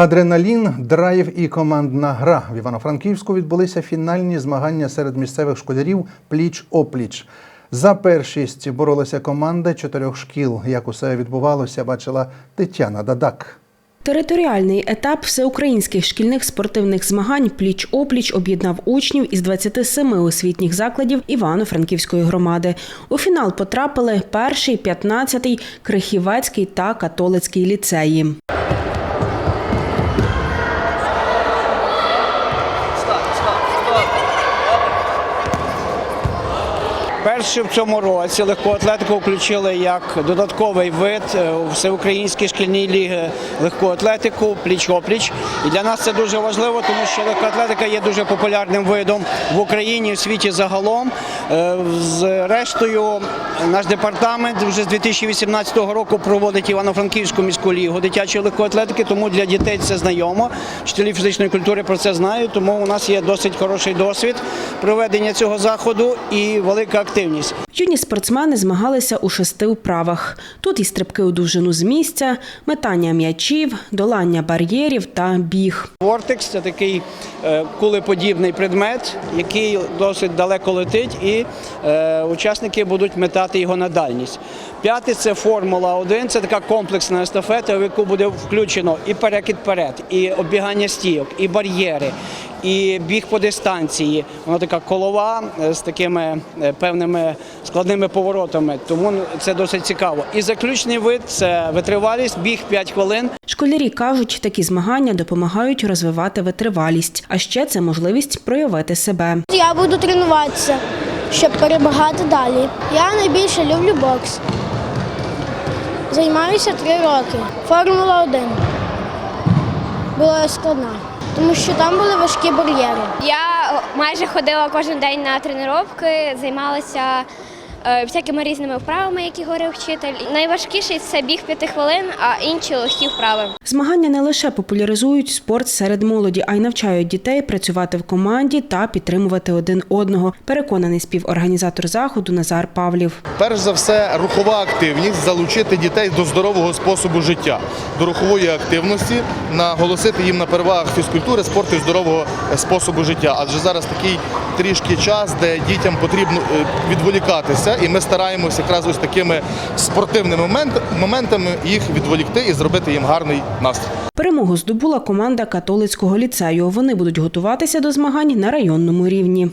Адреналін, драйв і командна гра. В Івано-Франківську відбулися фінальні змагання серед місцевих школярів пліч-опліч. За першість боролася команда чотирьох шкіл. Як усе відбувалося, бачила Тетяна Дадак. Територіальний етап всеукраїнських шкільних спортивних змагань пліч-опліч об'єднав учнів із 27 освітніх закладів Івано-Франківської громади. У фінал потрапили перший, 15-й, Крихівецький та католицький ліцеї. Перше в цьому році легку атлетику включили як додатковий вид е, у всеукраїнській шкільній ліги легку атлетику пліч-опліч. І для нас це дуже важливо, тому що легкоатлетика є дуже популярним видом в Україні в світі загалом. Е, Зрештою, наш департамент вже з 2018 року проводить Івано-Франківську міську лігу дитячої легкоатлетики, тому для дітей це знайомо. Вчителі фізичної культури про це знають, тому у нас є досить хороший досвід проведення цього заходу і велика активність. Юні спортсмени змагалися у шести вправах. Тут і стрибки у довжину з місця, метання м'ячів, долання бар'єрів та біг. Вортекс це такий е, кулеподібний предмет, який досить далеко летить, і е, учасники будуть метати його на дальність. П'яте це Формула 1, це така комплексна естафета, в яку буде включено і перекид вперед, і оббігання стійок, і бар'єри, і біг по дистанції. Вона така колова е, з такими е, певними складними поворотами, тому це досить цікаво. І заключний вид це витривалість, біг 5 хвилин. Школярі кажуть, такі змагання допомагають розвивати витривалість, а ще це можливість проявити себе. Я буду тренуватися, щоб перемагати далі. Я найбільше люблю бокс. Займаюся три роки. Формула 1 була складна, тому що там були важкі бар'єри. Я майже ходила кожен день на тренування, займалася всякими різними вправами, які говорив вчитель. Найважкіший це біг п'яти хвилин, а інші легкі вправи. Змагання не лише популяризують спорт серед молоді, а й навчають дітей працювати в команді та підтримувати один одного. Переконаний співорганізатор заходу Назар Павлів. Перш за все, рухова активність залучити дітей до здорового способу життя, до рухової активності, наголосити їм на перевагах фізкультури, спорту і здорового е, способу життя. Адже зараз такий трішки час, де дітям потрібно е, відволікатися, і ми стараємося якраз ось такими спортивними моментами їх відволікти і зробити їм гарний настрій. Перемогу здобула команда католицького ліцею. Вони будуть готуватися до змагань на районному рівні.